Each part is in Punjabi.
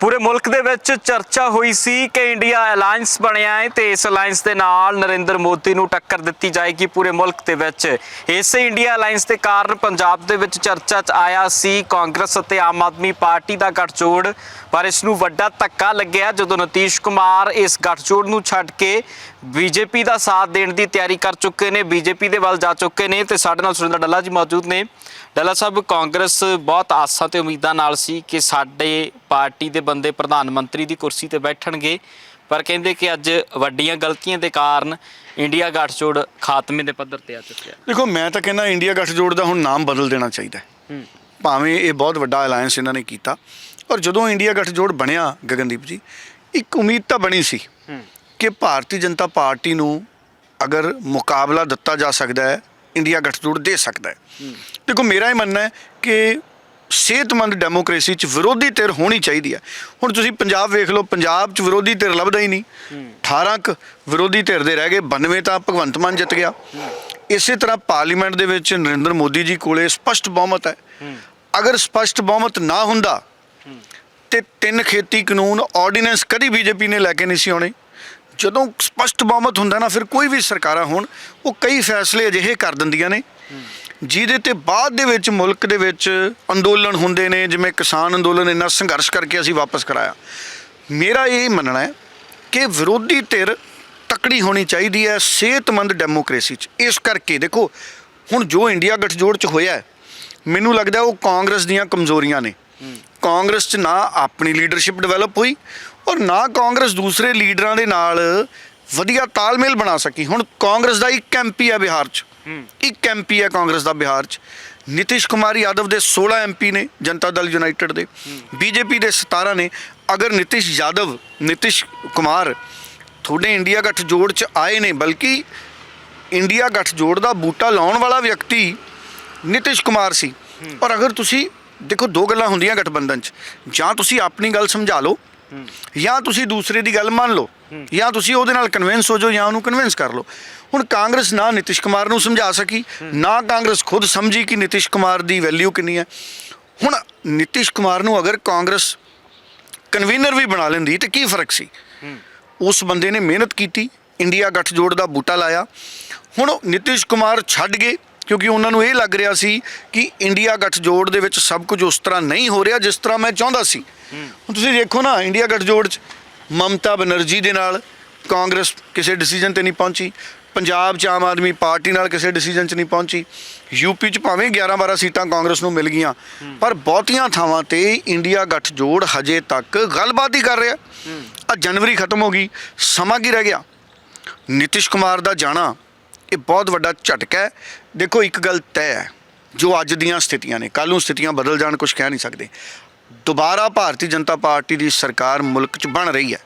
ਪੂਰੇ ਮੁਲਕ ਦੇ ਵਿੱਚ ਚਰਚਾ ਹੋਈ ਸੀ ਕਿ ਇੰਡੀਆ ਅਲਾਈਅੰਸ ਬਣਿਆ ਹੈ ਤੇ ਇਸ ਅਲਾਈਅੰਸ ਦੇ ਨਾਲ ਨਰਿੰਦਰ ਮੋਦੀ ਨੂੰ ਟੱਕਰ ਦਿੱਤੀ ਜਾਏਗੀ ਪੂਰੇ ਮੁਲਕ ਦੇ ਵਿੱਚ। ਇਸੇ ਇੰਡੀਆ ਅਲਾਈਅੰਸ ਦੇ ਕਾਰਨ ਪੰਜਾਬ ਦੇ ਵਿੱਚ ਚਰਚਾ 'ਚ ਆਇਆ ਸੀ ਕਾਂਗਰਸ ਅਤੇ ਆਮ ਆਦਮੀ ਪਾਰਟੀ ਦਾ ਗੱਠਜੋੜ, ਪਰ ਇਸ ਨੂੰ ਵੱਡਾ ਧੱਕਾ ਲੱਗਿਆ ਜਦੋਂ ਨਤੀਸ਼ ਕੁਮਾਰ ਇਸ ਗੱਠਜੋੜ ਨੂੰ ਛੱਡ ਕੇ ਬੀਜੇਪੀ ਦਾ ਸਾਥ ਦੇਣ ਦੀ ਤਿਆਰੀ ਕਰ ਚੁੱਕੇ ਨੇ, ਬੀਜੇਪੀ ਦੇ ਵੱਲ ਜਾ ਚੁੱਕੇ ਨੇ ਤੇ ਸਾਡੇ ਨਾਲ ਸੁਰਿੰਦਰ ਡੱਲਾ ਜੀ ਮੌਜੂਦ ਨੇ। ਡੱਲਾ ਸਾਹਿਬ ਕਾਂਗਰਸ ਬਹੁਤ ਆਸਾਂ ਤੇ ਉਮੀਦਾਂ ਨਾਲ ਸੀ ਕਿ ਸਾਡੇ ਪਾਰਟੀ ਦੇ ਬੰਦੇ ਪ੍ਰਧਾਨ ਮੰਤਰੀ ਦੀ ਕੁਰਸੀ ਤੇ ਬੈਠਣਗੇ ਪਰ ਕਹਿੰਦੇ ਕਿ ਅੱਜ ਵੱਡੀਆਂ ਗਲਤੀਆਂ ਦੇ ਕਾਰਨ ਇੰਡੀਆ ਗੱਠਜੋੜ ਖਾਤਮੇ ਦੇ ਪੱਧਰ ਤੇ ਆ ਚੁੱਕਿਆ। ਦੇਖੋ ਮੈਂ ਤਾਂ ਕਹਿੰਦਾ ਇੰਡੀਆ ਗੱਠਜੋੜ ਦਾ ਹੁਣ ਨਾਮ ਬਦਲ ਦੇਣਾ ਚਾਹੀਦਾ ਹੈ। ਭਾਵੇਂ ਇਹ ਬਹੁਤ ਵੱਡਾ ਅਲਾਈਅੰਸ ਇਹਨਾਂ ਨੇ ਕੀਤਾ ਔਰ ਜਦੋਂ ਇੰਡੀਆ ਗੱਠਜੋੜ ਬਣਿਆ ਗਗਨਦੀਪ ਜੀ ਇੱਕ ਉਮੀਦ ਤਾਂ ਬਣੀ ਸੀ ਕਿ ਭਾਰਤੀ ਜਨਤਾ ਪਾਰਟੀ ਨੂੰ ਅਗਰ ਮੁਕਾਬਲਾ ਦਿੱਤਾ ਜਾ ਸਕਦਾ ਹੈ ਇੰਡੀਆ ਗੱਠਜੋੜ ਦੇ ਸਕਦਾ ਹੈ। ਦੇਖੋ, ਮੇਰਾ ਇਹ ਮੰਨਣਾ ਹੈ ਕਿ ਸਿਹਤਮੰਦ ਡੈਮੋਕ੍ਰੇਸੀ 'ਚ ਵਿਰੋਧੀ ਧਿਰ ਹੋਣੀ ਚਾਹੀਦੀ ਹੈ। ਹੁਣ ਤੁਸੀਂ ਪੰਜਾਬ ਵੇਖ ਲਓ, ਪੰਜਾਬ 'ਚ ਵਿਰੋਧੀ ਧਿਰ ਲੱਭਦਾ ਹੀ ਨਹੀਂ। 18 ਕ ਵਿਰੋਧੀ ਧਿਰ ਦੇ ਰਹਿ ਗਏ 92 ਤਾਂ ਭਗਵੰਤ ਮਾਨ ਜਿੱਤ ਗਿਆ। ਇਸੇ ਤਰ੍ਹਾਂ ਪਾਰਲੀਮੈਂਟ ਦੇ ਵਿੱਚ ਨਰਿੰਦਰ ਮੋਦੀ ਜੀ ਕੋਲੇ ਸਪਸ਼ਟ ਬਹੁਮਤ ਹੈ। ਅਗਰ ਸਪਸ਼ਟ ਬਹੁਮਤ ਨਾ ਹੁੰਦਾ ਤੇ ਤਿੰਨ ਖੇਤੀ ਕਾਨੂੰਨ, ਆਰਡੀਨੈਂਸ ਕਦੀ ਬੀਜੇਪੀ ਨੇ ਲੈ ਕੇ ਨਹੀਂ ਸੀ ਆਉਣੇ। ਜਦੋਂ ਸਪਸ਼ਟ ਬਹੁਮਤ ਹੁੰਦਾ ਨਾ, ਫਿਰ ਕੋਈ ਵੀ ਸਰਕਾਰਾਂ ਹੋਣ, ਉਹ ਕਈ ਫੈਸਲੇ ਅਜਿਹੇ ਕਰ ਦਿੰਦੀਆਂ ਨੇ, ਜਿਹਦੇ ਤੇ ਬਾਅਦ ਦੇ ਵਿੱਚ ਮੁਲਕ ਦੇ ਵਿੱਚ ਅੰਦੋਲਨ ਹੁੰਦੇ ਨੇ, ਜਿਵੇਂ ਕਿਸਾਨ ਅੰਦੋਲਨ ਇੰਨਾ ਸੰਘਰਸ਼ ਕਰਕੇ ਅਸੀਂ ਵਾਪਸ ਕਰਾਇਆ। ਮੇਰਾ ਇਹ ਮੰਨਣਾ ਹੈ ਕਿ ਵਿਰੋਧੀ ਧਿਰ ਤਕੜੀ ਹੋਣੀ ਚਾਹੀਦੀ ਹੈ, ਸਿਹਤਮੰਦ ਡੈਮੋਕ੍ਰੇਸੀ 'ਚ। ਇਸ ਕਰਕੇ ਦੇਖੋ, ਹੁਣ ਜੋ ਇੰਡੀਆ ਗਠਜੋੜ 'ਚ ਹੋਇਆ ਮੈਨੂੰ ਲੱਗਦਾ ਉਹ ਕਾਂਗਰਸ ਦੀਆਂ ਕਮਜ਼ੋਰੀਆਂ ਨੇ। ਕਾਂਗਰਸ 'ਚ ਨਾ ਆਪਣੀ ਲੀਡਰਸ਼ਿਪ ਡਿਵੈਲਪ ਹੋਈ ਔਰ ਨਾ ਕਾਂਗਰਸ ਦੂਸਰੇ ਲੀਡਰਾਂ ਦੇ ਨਾਲ ਵਧੀਆ ਤਾਲਮੇਲ ਬਣਾ ਸਕੀ। ਹੁਣ ਕਾਂਗਰਸ ਦਾ ਇੱਕ ਐਮਪੀ ਹੈ ਬਿਹਾਰ 'ਚ। ਇੱਕ ਐਮਪੀ ਹੈ ਕਾਂਗਰਸ ਦਾ ਬਿਹਾਰ 'ਚ। ਨਿਤਿਸ਼ ਕੁਮਾਰ ਯਾਦਵ ਦੇ 16 ਐਮਪੀ ਨੇ ਜਨਤਾ ਦਲ ਯੂਨਾਈਟਿਡ ਦੇ। ਬੀਜੇਪੀ ਦੇ 17 ਨੇ। ਅਗਰ ਨਿਤਿਸ਼ ਯਾਦਵ ਨਿਤਿਸ਼ ਕੁਮਾਰ ਤੁਹਾਡੇ ਇੰਡੀਆ ਗੱਠਜੋੜ 'ਚ ਆਏ ਨੇ ਬਲਕਿ ਇੰਡੀਆ ਗੱਠਜੋੜ ਦਾ ਬੂਟਾ ਲਾਉਣ ਵਾਲਾ ਵਿਅਕਤੀ ਨਿਤਿਸ਼ ਕੁਮਾਰ ਸੀ। ਔਰ ਅਗਰ ਤੁਸੀਂ ਦੇਖੋ ਦੋ ਗੱਲਾਂ ਹੁੰਦੀਆਂ ਗਠਬੰਧਨ 'ਚ। ਜਾਂ ਤੁਸੀਂ ਆਪਣੀ ਗੱਲ ਸਮਝਾ ਲਓ ਜਾਂ ਤੁਸੀਂ ਦੂਸਰੇ ਦੀ ਗੱਲ ਮੰਨ ਲਓ, ਜਾਂ ਤੁਸੀਂ ਉਹਦੇ ਨਾਲ ਕਨਵਿੰਸ ਹੋ ਜਾਓ ਜਾਂ ਉਹਨੂੰ ਕਨਵਿੰਸ ਕਰ ਲਓ। ਹੁਣ ਕਾਂਗਰਸ ਨਾ ਨਿਤਿਸ਼ ਕੁਮਾਰ ਨੂੰ ਸਮਝਾ ਸਕੀ, ਨਾ ਕਾਂਗਰਸ ਖੁਦ ਸਮਝੀ ਕਿ ਨਿਤਿਸ਼ ਕੁਮਾਰ ਦੀ ਵੈਲਿਊ ਕਿੰਨੀ ਹੈ। ਹੁਣ ਨਿਤਿਸ਼ ਕੁਮਾਰ ਨੂੰ ਅਗਰ ਕਾਂਗਰਸ ਕਨਵੀਨਰ ਵੀ ਬਣਾ ਲੈਂਦੀ ਤੇ ਕੀ ਫ਼ਰਕ ਸੀ? ਉਸ ਬੰਦੇ ਨੇ ਮਿਹਨਤ ਕੀਤੀ, ਇੰਡੀਆ ਗੱਠਜੋੜ ਦਾ ਬੂਟਾ ਲਾਇਆ। ਹੁਣ ਨਿਤਿਸ਼ ਕੁਮਾਰ ਛੱਡ ਗਏ ਕਿਉਂਕਿ ਉਹਨਾਂ ਨੂੰ ਇਹ ਲੱਗ ਰਿਹਾ ਸੀ ਕਿ ਇੰਡੀਆ ਗੱਠਜੋੜ ਦੇ ਵਿੱਚ ਸਭ ਕੁਝ ਉਸ ਤਰ੍ਹਾਂ ਨਹੀਂ ਹੋ ਰਿਹਾ ਜਿਸ ਤਰ੍ਹਾਂ ਮੈਂ ਚਾਹੁੰਦਾ ਸੀ। ਹੁਣ ਤੁਸੀਂ ਦੇਖੋ ਨਾ, ਇੰਡੀਆ ਗੱਠਜੋੜ 'ਚ ਮਮਤਾ ਬਨਰਜੀ ਦੇ ਨਾਲ ਕਾਂਗਰਸ ਕਿਸੇ ਡਿਸੀਜਨ ਤੇ ਨਹੀਂ ਪਹੁੰਚੀ, ਪੰਜਾਬ 'ਚ ਆਮ ਆਦਮੀ ਪਾਰਟੀ ਨਾਲ ਕਿਸੇ ਡਿਸੀਜਨ 'ਚ ਨਹੀਂ ਪਹੁੰਚੀ ਯੂਪੀ 'ਚ ਭਾਵੇਂ 11-12 ਸੀਟਾਂ ਕਾਂਗਰਸ ਨੂੰ ਮਿਲ ਗਈਆਂ, ਪਰ ਬਹੁਤੀਆਂ ਥਾਵਾਂ ਤੇ ਇੰਡੀਆ ਗੱਠਜੋੜ ਹਜੇ ਤੱਕ ਗੱਲਬਾਤ ਹੀ ਕਰ ਰਿਹਾ। ਆ ਜਨਵਰੀ ਖਤਮ ਹੋ ਗਈ, ਸਮਾਂ ਕੀ ਰਹਿ ਗਿਆ? ਨਿਤਿਸ਼ ਕੁਮਾਰ ਦਾ ਜਾਣਾ ਇਹ ਬਹੁਤ ਵੱਡਾ ਝਟਕਾ ਹੈ। ਦੇਖੋ ਇੱਕ ਗੱਲ ਤੈਅ ਹੈ ਜੋ ਅੱਜ ਦੀਆਂ ਸਥਿਤੀਆਂ ਨੇ। ਕੱਲ ਨੂੰ ਸਥਿਤੀਆਂ ਬਦਲ ਜਾਣ ਕੁਝ ਕਹਿ ਨਹੀਂ ਸਕਦੇ। ਦੁਬਾਰਾ ਭਾਰਤੀ ਜਨਤਾ ਪਾਰਟੀ ਦੀ ਸਰਕਾਰ ਮੁਲਕ 'ਚ ਬਣ ਰਹੀ ਹੈ।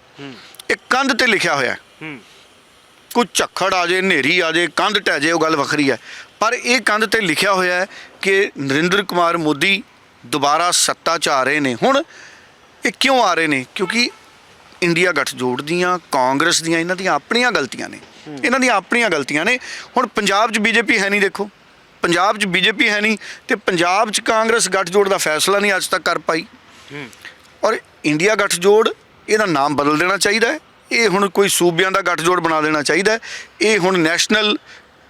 ਇਹ ਕੰਧ ਤੇ ਲਿਖਿਆ ਹੋਇਆ ਹੈ। ਕੋਈ ਝੱਖੜ ਆ ਜੇ ਹਨੇਰੀ ਆ ਜੇ ਕੰਧ ਢਹਿ ਜੇ ਉਹ ਗੱਲ ਵੱਖਰੀ ਹੈ। ਪਰ ਇਹ ਕੰਧ ਤੇ ਲਿਖਿਆ ਹੋਇਆ ਹੈ ਕਿ ਨਰਿੰਦਰ ਕੁਮਾਰ ਮੋਦੀ ਦੁਬਾਰਾ ਸੱਤਾ 'ਚ ਆ ਰਹੇ ਨੇ। ਹੁਣ ਇਹ ਕਿਉਂ ਆ ਰਹੇ ਨੇ? ਕਿਉਂਕਿ ਇੰਡੀਆ ਗੱਠਜੋੜ ਦੀਆਂ ਕਾਂਗਰਸ ਦੀਆਂ ਇਹਨਾਂ ਦੀਆਂ ਆਪਣੀਆਂ ਗਲਤੀਆਂ ਨੇ। ਇਹਨਾਂ ਦੀਆਂ ਆਪਣੀਆਂ ਗਲਤੀਆਂ ਨੇ। ਹੁਣ ਪੰਜਾਬ 'ਚ ਬੀਜੇਪੀ ਹੈ ਨਹੀਂ ਦੇਖੋ। ਪੰਜਾਬ 'ਚ ਬੀਜੇਪੀ ਹੈ ਨਹੀਂ ਤੇ ਪੰਜਾਬ 'ਚ ਕਾਂਗਰਸ ਗੱਠਜੋੜ ਦਾ ਫੈਸਲਾ ਨਹੀਂ ਅੱਜ ਤੱਕ ਕਰ ਪਾਈ। ਔਰ ਇੰਡੀਆ ਗੱਠਜੋੜ ਇਹਦਾ ਨਾਮ ਬਦਲ ਦੇਣਾ ਚਾਹੀਦਾ ਹੈ। ਇਹ ਹੁਣ ਕੋਈ ਸੂਬਿਆਂ ਦਾ ਗੱਠਜੋੜ ਬਣਾ ਦੇਣਾ ਚਾਹੀਦਾ ਹੈ। ਇਹ ਹੁਣ ਨੈਸ਼ਨਲ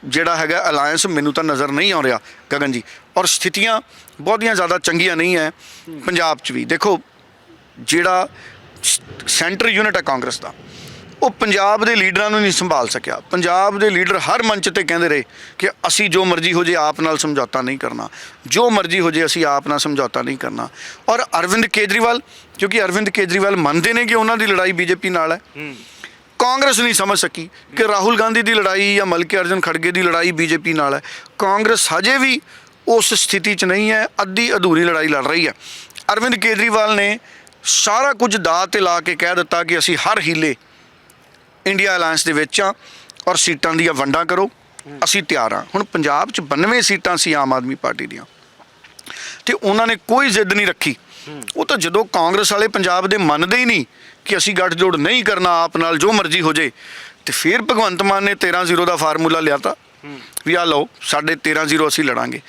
ਜਿਹੜਾ ਹੈਗਾ ਅਲਾਈਅੰਸ ਮੈਨੂੰ ਤਾਂ ਨਜ਼ਰ ਨਹੀਂ ਆ ਰਿਹਾ ਗਗਨ ਜੀ। ਔਰ ਸਥਿਤੀਆਂ ਬਹੁਤੀਆਂ ਜ਼ਿਆਦਾ ਚੰਗੀਆਂ ਨਹੀਂ ਹੈ। ਪੰਜਾਬ 'ਚ ਵੀ। ਦੇਖੋ ਜਿਹੜਾ ਸੈਂਟਰ ਯੂਨਿਟ ਹੈ ਕਾਂਗਰਸ ਦਾ ਉਹ ਪੰਜਾਬ ਦੇ ਲੀਡਰਾਂ ਨੂੰ ਨਹੀਂ ਸੰਭਾਲ ਸਕਿਆ। ਪੰਜਾਬ ਦੇ ਲੀਡਰ ਹਰ ਮੰਚ ਤੇ ਕਹਿੰਦੇ ਰਹੇ ਕਿ ਅਸੀਂ ਜੋ ਮਰਜ਼ੀ ਹੋ ਜੇ ਆਪ ਨਾਲ ਸਮਝੌਤਾ ਨਹੀਂ ਕਰਨਾ। ਜੋ ਮਰਜ਼ੀ ਹੋ ਜੇ ਅਸੀਂ ਆਪ ਨਾਲ ਸਮਝੌਤਾ ਨਹੀਂ ਕਰਨਾ। ਔਰ ਅਰਵਿੰਦ ਕੇਜਰੀਵਾਲ ਕਿਉਂਕਿ ਅਰਵਿੰਦ ਕੇਜਰੀਵਾਲ ਮੰਨਦੇ ਨੇ ਕਿ ਉਹਨਾਂ ਦੀ ਲੜਾਈ ਬੀਜੇਪੀ ਨਾਲ ਹੈ। ਕਾਂਗਰਸ ਨਹੀਂ ਸਮਝ ਸਕੀ ਕਿ ਰਾਹੁਲ ਗਾਂਧੀ ਦੀ ਲੜਾਈ ਜਾਂ ਮਲਕੇ ਅਰਜਨ ਖੜਗੇ ਦੀ ਲੜਾਈ ਬੀਜੇਪੀ ਨਾਲ ਹੈ। ਕਾਂਗਰਸ ਹਜੇ ਵੀ ਉਸ ਸਥਿਤੀ 'ਚ ਨਹੀਂ ਹੈ ਅੱਧੀ ਅਧੂਰੀ ਲੜਾਈ ਲੜ ਰਹੀ ਹੈ। ਅਰਵਿੰਦ ਕੇਜਰੀਵਾਲ ਨੇ ਸਾਰਾ ਕੁਝ ਦਾਅ ਤੇ ਲਾ ਕੇ ਕਹਿ ਦਿੱਤਾ ਕਿ ਅਸੀਂ ਹਰ ਹੀਲੇ ਇੰਡੀਆ ਅਲਾਈਅੰਸ ਦੇ ਵਿੱਚ ਆ ਔਰ ਸੀਟਾਂ ਦੀਆਂ ਵੰਡਾਂ ਕਰੋ। ਅਸੀਂ ਤਿਆਰ ਆ। ਹੁਣ ਪੰਜਾਬ 'ਚ 92 ਸੀਟਾਂ ਸੀ ਆਮ ਆਦਮੀ ਪਾਰਟੀ ਦੀਆਂ। ਤੇ ਉਹਨਾਂ ਨੇ ਕੋਈ ਜ਼ਿੱਦ ਨਹੀਂ ਰੱਖੀ। ਉਹ ਤਾਂ ਜਦੋਂ ਕਾਂਗਰਸ ਵਾਲੇ ਪੰਜਾਬ ਦੇ ਮੰਨਦੇ ਹੀ ਨਹੀਂ ਕਿ ਅਸੀਂ ਗੱਠਜੋੜ ਨਹੀਂ ਕਰਨਾ, ਆਪ ਨਾਲ ਜੋ ਮਰਜ਼ੀ ਹੋ ਜੇ, ਤੇ ਫਿਰ ਭਗਵੰਤ ਮਾਨ ਨੇ 13-0 ਦਾ ਫਾਰਮੂਲਾ ਲਿਆਤਾ ਵੀ ਆ ਲਓ, ਸਾਡੇ 13-0 ਅਸੀਂ ਲੜਾਂਗੇ।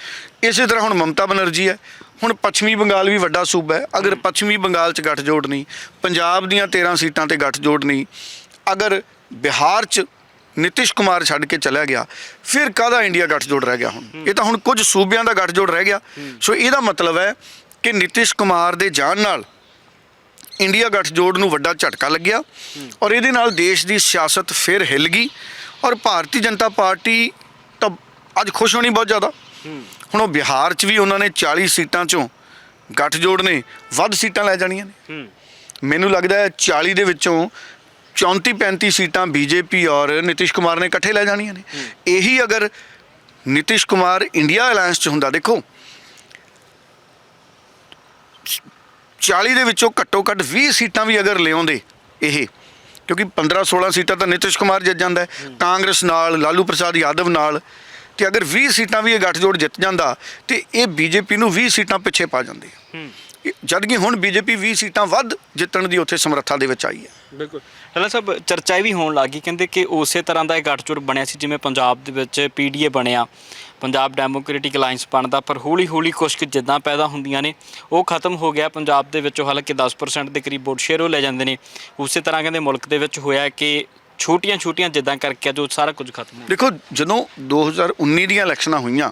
ਇਸੇ ਤਰ੍ਹਾਂ ਹੁਣ ਮਮਤਾ ਬਨਰਜੀ ਹੈ। ਹੁਣ ਪੱਛਮੀ ਬੰਗਾਲ ਵੀ ਵੱਡਾ ਸੂਬਾ ਹੈ। ਅਗਰ ਪੱਛਮੀ ਬੰਗਾਲ 'ਚ ਗੱਠਜੋੜ ਨਹੀਂ, ਪੰਜਾਬ ਦੀਆਂ 13 ਸੀਟਾਂ ਤੇ ਗੱਠਜੋੜ ਨਹੀਂ ਅਗਰ ਬਿਹਾਰ 'ਚ ਨਿਤਿਸ਼ ਕੁਮਾਰ ਛੱਡ ਕੇ ਚਲਾ ਗਿਆ ਫਿਰ ਕਾਹਦਾ ਇੰਡੀਆ ਗੱਠਜੋੜ ਰਹਿ ਗਿਆ ਹੁਣ? ਇਹ ਤਾਂ ਹੁਣ ਕੁਝ ਸੂਬਿਆਂ ਦਾ ਗੱਠਜੋੜ ਰਹਿ ਗਿਆ। ਸੋ ਇਹਦਾ ਮਤਲਬ ਹੈ ਕਿ ਨਿਤਿਸ਼ ਕੁਮਾਰ ਦੇ ਜਾਣ ਨਾਲ ਇੰਡੀਆ ਗੱਠਜੋੜ ਨੂੰ ਵੱਡਾ ਝਟਕਾ ਲੱਗਿਆ ਔਰ ਇਹਦੇ ਨਾਲ ਦੇਸ਼ ਦੀ ਸਿਆਸਤ ਫਿਰ ਹਿੱਲ ਗਈ ਔਰ ਭਾਰਤੀ ਜਨਤਾ ਪਾਰਟੀ ਤਾਂ ਅੱਜ ਖੁਸ਼ ਹੋਣੀ ਬਹੁਤ ਜ਼ਿਆਦਾ। ਹੁਣ ਉਹ ਬਿਹਾਰ 'ਚ ਵੀ ਉਹਨਾਂ ਨੇ 40 ਸੀਟਾਂ 'ਚੋਂ ਗੱਠਜੋੜ ਨੇ ਵੱਧ ਸੀਟਾਂ ਲੈ ਜਾਣੀਆਂ ਨੇ। ਮੈਨੂੰ ਲੱਗਦਾ ਹੈ 40 ਦੇ ਵਿੱਚੋਂ 34 35 ਸੀਟਾਂ ਬੀਜੇਪੀ ਔਰ ਨਿਤਿਸ਼ ਕੁਮਾਰ ਨੇ ਇਕੱਠੇ ਲੈ ਜਾਣੀਆਂ ਨੇ। ਇਹੀ ਅਗਰ ਨਿਤਿਸ਼ ਕੁਮਾਰ ਇੰਡੀਆ ਅਲਾਈਅੰਸ 'ਚ ਹੁੰਦਾ ਦੇਖੋ 40 ਦੇ ਵਿੱਚੋਂ ਘੱਟੋ ਘੱਟ 20 ਸੀਟਾਂ ਵੀ ਅਗਰ ਲਿਆਉਂਦੇ ਇਹ ਕਿਉਂਕਿ 15 16 ਸੀਟਾਂ ਤਾਂ ਨਿਤਿਸ਼ ਕੁਮਾਰ ਜਿੱਤ ਜਾਂਦਾ ਹੈ ਕਾਂਗਰਸ ਨਾਲ ਲਾਲੂ ਪ੍ਰਸਾਦ ਯਾਦਵ ਨਾਲ ਤੇ ਅਗਰ 20 ਸੀਟਾਂ ਵੀ ਇਹ ਗੱਠਜੋੜ ਜਿੱਤ ਜਾਂਦਾ ਤੇ ਇਹ ਬੀਜੇਪੀ ਨੂੰ 20 ਸੀਟਾਂ ਪਿੱਛੇ ਪਾ ਜਾਂਦੀ ਇਹ- ਜਦ ਕਿ ਹੁਣ ਬੀਜੇਪੀ 20 ਸੀਟਾਂ ਵੱਧ ਜਿੱਤਣ ਦੀ ਉੱਥੇ ਸਮਰੱਥਾ ਦੇ ਵਿੱਚ ਆਈ ਹੈ। ਬਿਲਕੁਲ। ਹਲਾ ਸਾਹਿਬ ਚਰਚਾ ਵੀ ਹੋਣ ਲੱਗੀ ਕਹਿੰਦੇ ਕਿ ਉਸੇ ਤਰ੍ਹਾਂ ਦਾ ਇਹ ਗੱਠਜੋੜ ਬਣਿਆ ਸੀ ਜਿਵੇਂ ਪੰਜਾਬ ਦੇ ਵਿੱਚ ਪੀਡੀਏ ਬਣਿਆ। ਪੰਜਾਬ ਡੈਮੋਕ੍ਰੈਟਿਕ ਅਲਾਈਅੰਸ ਬਣਦਾ ਪਰ ਹੌਲੀ ਹੌਲੀ ਕੁਛ ਕੁ ਜਿੱਦਾਂ ਪੈਦਾ ਹੁੰਦੀਆਂ ਨੇ ਉਹ ਖਤਮ ਹੋ ਗਿਆ। ਪੰਜਾਬ ਦੇ ਵਿੱਚੋਂ ਹਾਲਾਂਕਿ 10% ਦੇ ਕਰੀਬ ਵੋਟ ਸ਼ੇਅਰ ਉਹ ਲੈ ਜਾਂਦੇ ਨੇ। ਉਸੇ ਤਰ੍ਹਾਂ ਕਹਿੰਦੇ ਮੁਲਕ ਦੇ ਵਿੱਚ ਹੋਇਆ ਕਿ ਛੋਟੀਆਂ ਛੋਟੀਆਂ ਜਿੱਦਾਂ ਕਰਕੇ ਜੋ ਸਾਰਾ ਕੁਝ ਖਤਮ ਹੋ ਦੇਖੋ ਜਦੋਂ 2019 ਦੀਆਂ ਇਲੈਕਸ਼ਨਾਂ ਹੋਈਆਂ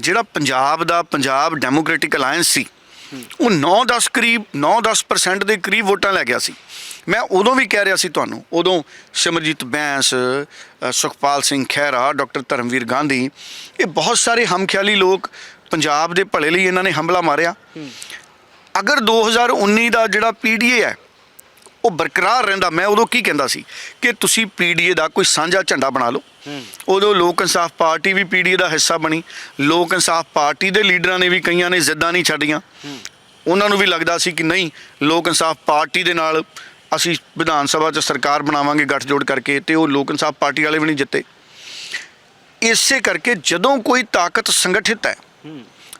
ਜਿਹੜਾ ਪੰਜਾਬ ਦਾ ਪੰਜਾਬ ਡੈਮੋਕ੍ਰੈਟਿਕ ਅਲਾਈਅੰਸ ਸੀ ਉਹ 9-10 ਕਰੀਬ 9-10% ਦੇ ਕਰੀਬ ਵੋਟਾਂ ਲੈ ਗਿਆ ਸੀ। ਮੈਂ ਉਦੋਂ ਵੀ ਕਹਿ ਰਿਹਾ ਸੀ ਤੁਹਾਨੂੰ ਉਦੋਂ ਸਿਮਰਜੀਤ ਬੈਂਸ ਸੁਖਪਾਲ ਸਿੰਘ ਖਹਿਰਾ ਡਾਕਟਰ ਧਰਮਵੀਰ ਗਾਂਧੀ ਇਹ ਬਹੁਤ ਸਾਰੇ ਹਮਖਿਆਲੀ ਲੋਕ ਪੰਜਾਬ ਦੇ ਭਲੇ ਲਈ ਇਹਨਾਂ ਨੇ ਹਮਲਾ ਮਾਰਿਆ। ਅਗਰ 2019 ਦਾ ਜਿਹੜਾ ਪੀਡੀਏ ਹੈ ਉਹ ਬਰਕਰਾਰ ਰਹਿੰਦਾ। ਮੈਂ ਉਦੋਂ ਕੀ ਕਹਿੰਦਾ ਸੀ ਕਿ ਤੁਸੀਂ ਪੀਡੀਏ ਦਾ ਕੋਈ ਸਾਂਝਾ ਝੰਡਾ ਬਣਾ ਲਓ। ਉਦੋਂ ਲੋਕ ਇਨਸਾਫ ਪਾਰਟੀ ਵੀ ਪੀਡੀਏ ਦਾ ਹਿੱਸਾ ਬਣੀ। ਲੋਕ ਇਨਸਾਫ ਪਾਰਟੀ ਦੇ ਲੀਡਰਾਂ ਨੇ ਵੀ ਕਈਆਂ ਨੇ ਜ਼ਿੱਦਾਂ ਨਹੀਂ ਛੱਡੀਆਂ। ਉਹਨਾਂ ਨੂੰ ਵੀ ਲੱਗਦਾ ਸੀ ਕਿ ਨਹੀਂ ਲੋਕ ਇਨਸਾਫ ਪਾਰਟੀ ਦੇ ਨਾਲ ਅਸੀਂ ਵਿਧਾਨ ਸਭਾ 'ਚ ਸਰਕਾਰ ਬਣਾਵਾਂਗੇ ਗੱਠਜੋੜ ਕਰਕੇ ਤੇ ਉਹ ਲੋਕ ਇਨਸਾਫ ਪਾਰਟੀ ਵਾਲੇ ਵੀ ਨਹੀਂ ਜਿੱਤੇ। ਇਸੇ ਕਰਕੇ ਜਦੋਂ ਕੋਈ ਤਾਕਤ ਸੰਗਠਿਤ ਹੈ।